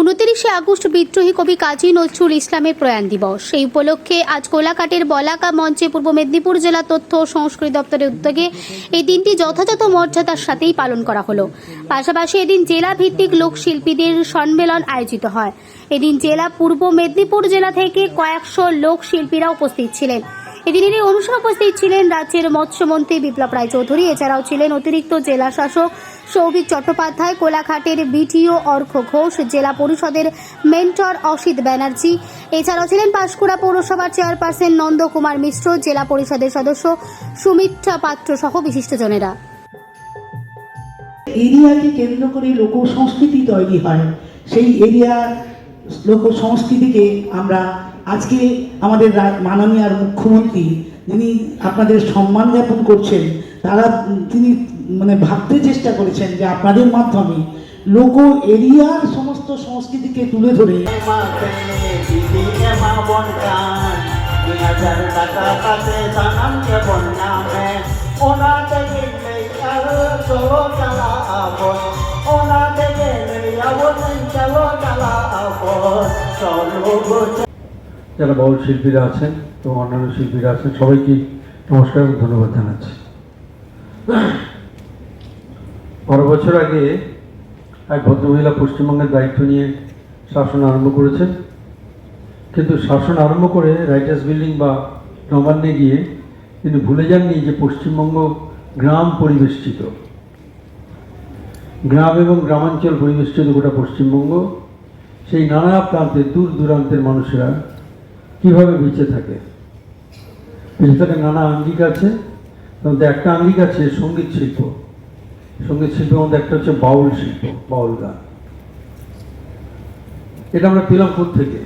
উনত্রিশে আগস্ট বিদ্রোহী কবি কাজী নজরুল ইসলামের প্রয়াণ দিবস। সেই উপলক্ষে আজ কোলাঘাটের বলাকা মঞ্চে পূর্ব মেদিনীপুর জেলা তথ্য ও সংস্কৃতি দপ্তরের উদ্যোগে এই দিনটি যথাযথ মর্যাদার সাথেই পালন করা হলো। পাশাপাশি এদিন জেলা ভিত্তিক লোকশিল্পীদের সম্মেলন আয়োজিত হয়। এদিন জেলা পূর্ব মেদিনীপুর জেলা থেকে কয়েকশো লোকশিল্পীরা উপস্থিত ছিলেন। এদিনের এই অনুষ্ঠানে উপস্থিত ছিলেন রাজ্যের মৎস্যমন্ত্রী বিপ্লব রায় চৌধুরী, এছাড়াও ছিলেন অতিরিক্ত জেলা শাসক সৌভিক চট্টোপাধ্যায়, কোলাঘাটের বিটিও অর্ঘ ঘোষ, জেলা পরিষদের মেন্টর অসিত ব্যানার্জি, এছাড়াও ছিলেন পাঁশকুড়া পৌরসভার চেয়ারপারসন নন্দকুমার মিশ্র, জেলা পরিষদের সদস্য সুমিত্রা পাত্র সহ বিশিষ্টজনেরা। এরিয়াকে কেন্দ্র করে লোক সংস্কৃতি তৈরি হয়। সেই এরিয়া লোক সংস্কৃতিকে আমরা আজকে আমাদের মাননীয় মুখ্যমন্ত্রী যিনি আপনাদের সম্মান জ্ঞাপন করছেন তারা তিনি মানে ভাবতে চেষ্টা করেছেন যে আপনাদের মাধ্যমে লোক এরিয়ার সমস্ত সংস্কৃতিকে তুলে ধরে আর চলো চালা চলো যারা বাউল শিল্পীরা আছেন এবং অন্যান্য শিল্পীরা আছেন, সবাইকে নমস্কার এবং ধন্যবাদ জানাচ্ছি। বারো বছর আগে এক ভদ্রমহিলা পশ্চিমবঙ্গের দায়িত্ব নিয়ে শাসন আরম্ভ করেছেন। কিন্তু শাসন আরম্ভ করে রাইটার্স বিল্ডিং বা নবান্নে গিয়ে তিনি ভুলে যাননি যে পশ্চিমবঙ্গ গ্রাম পরিবেষ্টিত। গ্রাম এবং গ্রামাঞ্চল পরিবেষ্টিত গোটা পশ্চিমবঙ্গ। সেই নানা প্রান্তে দূর দূরান্তের মানুষেরা কীভাবে বেঁচে থাকে? বেঁচে থাকে নানা আঙ্গিক আছে মধ্যে একটা আঙ্গিক আছে সংগীত শিল্প। সংগীত শিল্পের মধ্যে একটা হচ্ছে বাউল শিল্প, বাউল গান। এটা আমরা পেলাম থেকে